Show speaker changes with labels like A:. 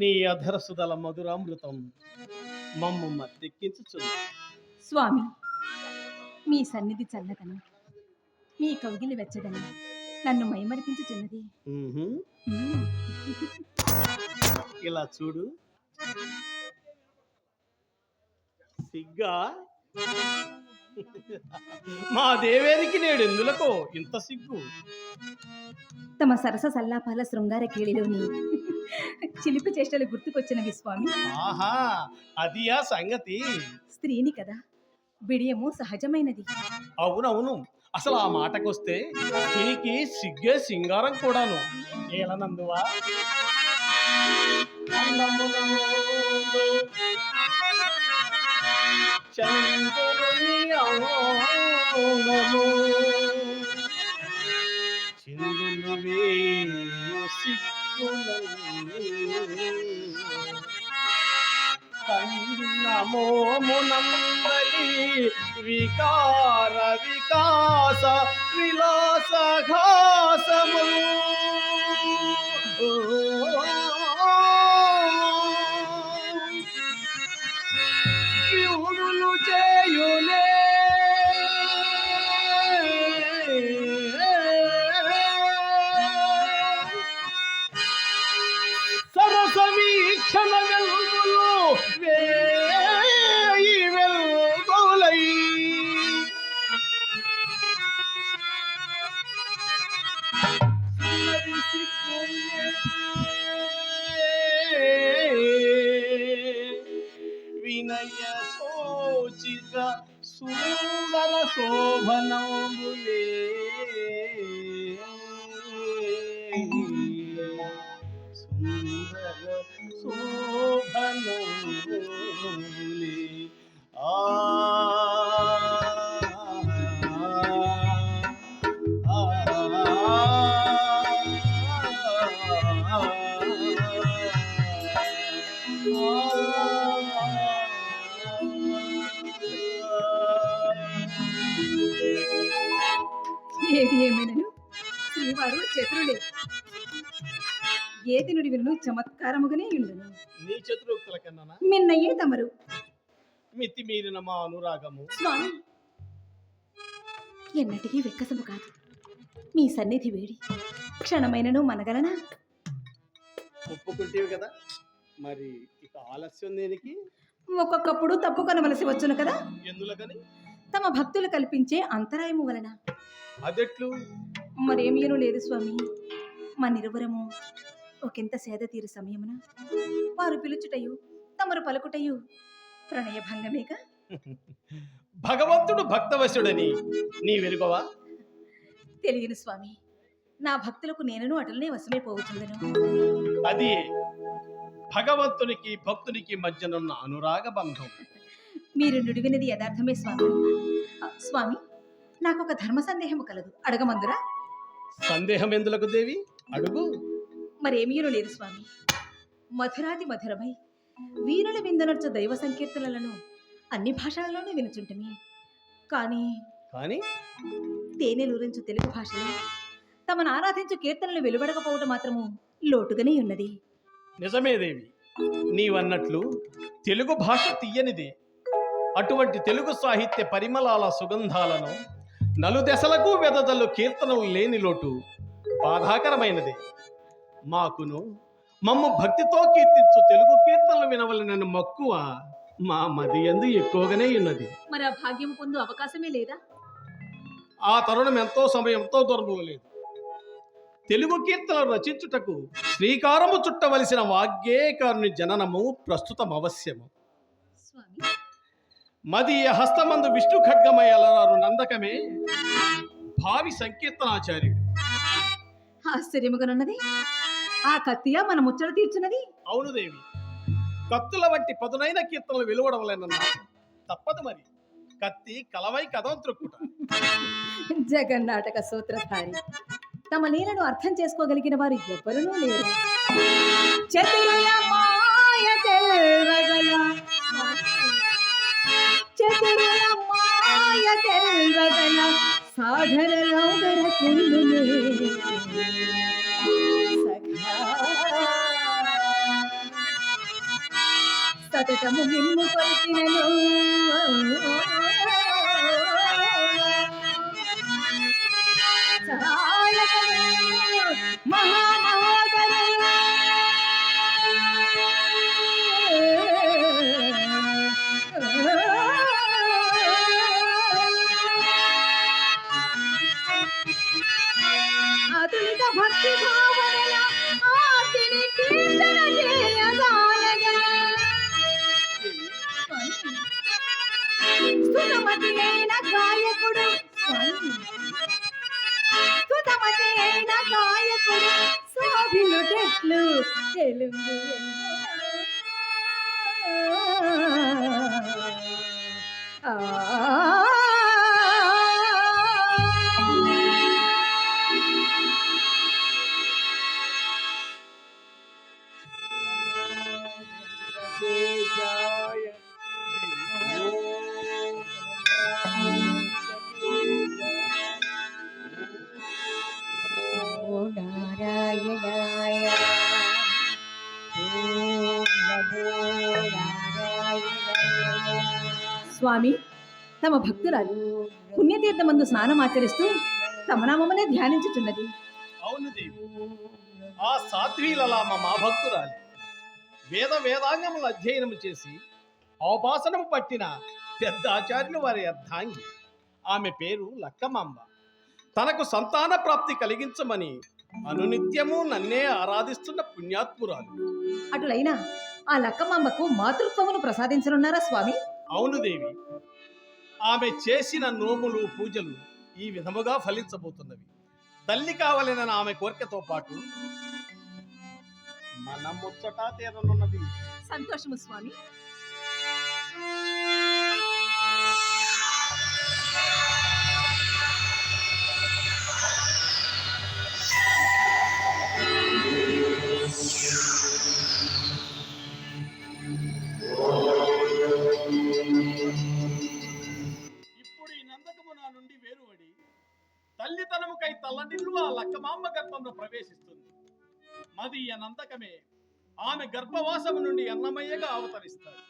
A: నీ అధరసుదల మధురామృతం మమ్ము మద్దెక్కించుచున్నా.
B: స్వామి మీ సన్నిధి చల్లదనం మీ కౌగిలి వెచ్చదనం నన్ను మైమరిపించుచున్నది.
A: ఇలా చూడు. సిగ్గా? మా దేవేరికి నేడు ఎందులకో ఇంత సిగ్గు?
B: తమ సరస సల్లాపాల శృంగార కేళిలోని చిలిపి చేష్టలు గుర్తుకొచ్చినవి స్వామి.
A: ఆహా అది ఆ సంగతి.
B: స్త్రీని కదా బిడియము సహజమైనది.
A: అవునవును అసలు ఆ మాటకొస్తే దీనికి సిగ్గే సింగారం కూడాను. ఏలనందువా? చంద్రుని అంగము చిందులు వేయు కన్నమోమునందలి వికార వికాస విలాస ఘాసము వినయ సోచిత సుందర శోభనములే
B: ఏది ఏమైనను? శ్రీవారు చతురులే. ఏది నుడి విను చమత్కారముగానే ఉండును
A: నీ చతురోక్తుల కన్నా
B: మిన్నయ్యే తమరు.
A: మితి మీరిన మా అనురాగము.
B: స్వామి! ఎన్నటికీ వెక్కసము కాదు. మీ సన్నిధి వేడి. క్షణమైనను మనగలనా?
A: ఒప్పుకుంటేవి కదా? మరి ఇక ఆలస్యం దేనికి?
B: ఒక్కొక్కప్పుడు తప్పుకొనవలసి వచ్చును కదా?
A: ఎందులకని
B: తమ భక్తులు కల్పించే అంతరాయము వలన.
A: అదెట్లు?
B: మరేమీను లేదు స్వామి. మనిరువురము ఒకంత సేద తీరు సమయమున? వారు పిలుచుటయు తమరు పలుకుటయు ప్రణయభంగమేగా?
A: భగవంతుడు భక్తవశుడని నీ వెలుగవా?
B: తెలియను స్వామి. నా భక్తులకు నేనను అటులనే వశమైపోవచ్చుందను
A: అది భగవంతునికి భక్తునికి మధ్యనున్న అనురాగ బంధం
B: మీరు నుడివినది యథార్థమే స్వామి. స్వామి నాకు ఒక ధర్మ సందేహము కలదు. అడగమందురా?
A: సందేహం ఎందులకు దేవి? అడుగు.
B: మరేమీను లేదు స్వామి. మధురాది మధురమై వీరుల విందనర్చు దైవ సంకీర్తనలను అన్ని భాషలలోనూ వినుచుంటమి. కానీ
A: కానీ
B: తేనెలూరించు తెలుగు భాషలో తమను ఆరాధించు కీర్తనలు వెలువడకపోవటం మాత్రము లోటుగానే ఉన్నది.
A: నిజమే దేవి. నీవన్నట్లు తెలుగు భాష తీయనిది. అటువంటి తెలుగు సాహిత్య పరిమళాల సుగంధాలను నలుదెసలకు వెదజల్లు కీర్తనలు లేని లోటు బాధాకరమైనది. మాకును మమ్ము భక్తితో కీర్తించు తెలుగు కీర్తనలు వినవలనని మక్కువ మా మది ఎందు ఎక్కువగానే ఉన్నది.
B: మరి ఆ భాగ్యం పొందు అవకాశమే లేదా?
A: ఆ తరుణం ఎంతో సమయం ఎంతో దూరము లేదు. తెలుగు కీర్తనలు రచించుటకు శ్రీకారము చుట్టవలసిన వాగ్గేయకారుని జననము ప్రస్తుతం అవశ్యము.
B: స్వామి
A: మదీయ హస్తమందు విష్ణు ఖడ్గమయ్యలరారు నందకమే. భావి సంకీర్తనాచార్యుడు.
B: ఆశ్చర్యముగానున్నది. ఆ కత్తియా మన ముచ్చట తీర్చున్నది?
A: అవును దేవి. కత్తుల వంటి పదునైన కీర్తనలు వెలువడవలేనన్నా తప్పదు మరి. కత్తి కలవై కథం త్రొక్కుట
B: జగన్నాటక సూత్రధారి. తమ లీలను అర్థం చేసుకోగలిగిన వారు ఎవ్వరూ లేరు. చతురుల మాయ మాయ తెల్వదన సాధన లోదర కుండునే సతతము మిమ్ము కొలిచినను భక్తి భావనల కీర్తన చేయగానగా స్తుతమతి అయిన గాయకుడు స్తుతమతి అయిన గాయకుడు శోభిలుటెట్లు తెలుగు ఆ స్వామి. తమ భక్తురాలు పుణ్యతీర్థమందు స్నానం ఆచరిస్తూ తమ నామమునే ధ్యానించుచున్నది.
A: అవును దేవి ఆ సాధ్వీలలామ మా భక్తురాలి వేద వేదాంగములు అధ్యయనము చేసి అవపాసనము పట్టిన పెద్ద ఆచార్యులు వారి అర్ధాంగి. ఆమె పేరు లక్కమాంబ. తనకు సంతాన ప్రాప్తి కలిగించమని అనునిత్యము నన్నే ఆరాధిస్తున్న పుణ్యాత్మురాలు.
B: అటులైనా ఆ లక్కమాంబకు మాతృత్వమును ప్రసాదించనున్నారా స్వామి?
A: అవును దేవి. ఆమె చేసిన నోములు పూజలు ఈ విధముగా ఫలించబోతున్నవి. తల్లి కావాలని ఆమె కోరికతో పాటు మన ముచ్చట తీరనున్నది.
B: సంతోషము స్వామి.
A: తల్లితనముకై తల్లడిల్లు ఆ లక్కమాంబ గర్భంలో ప్రవేశిస్తుంది. మది అనంతకమే ఆమె గర్భవాసము నుండి అన్నమయ్యగా అవతరిస్తాడు.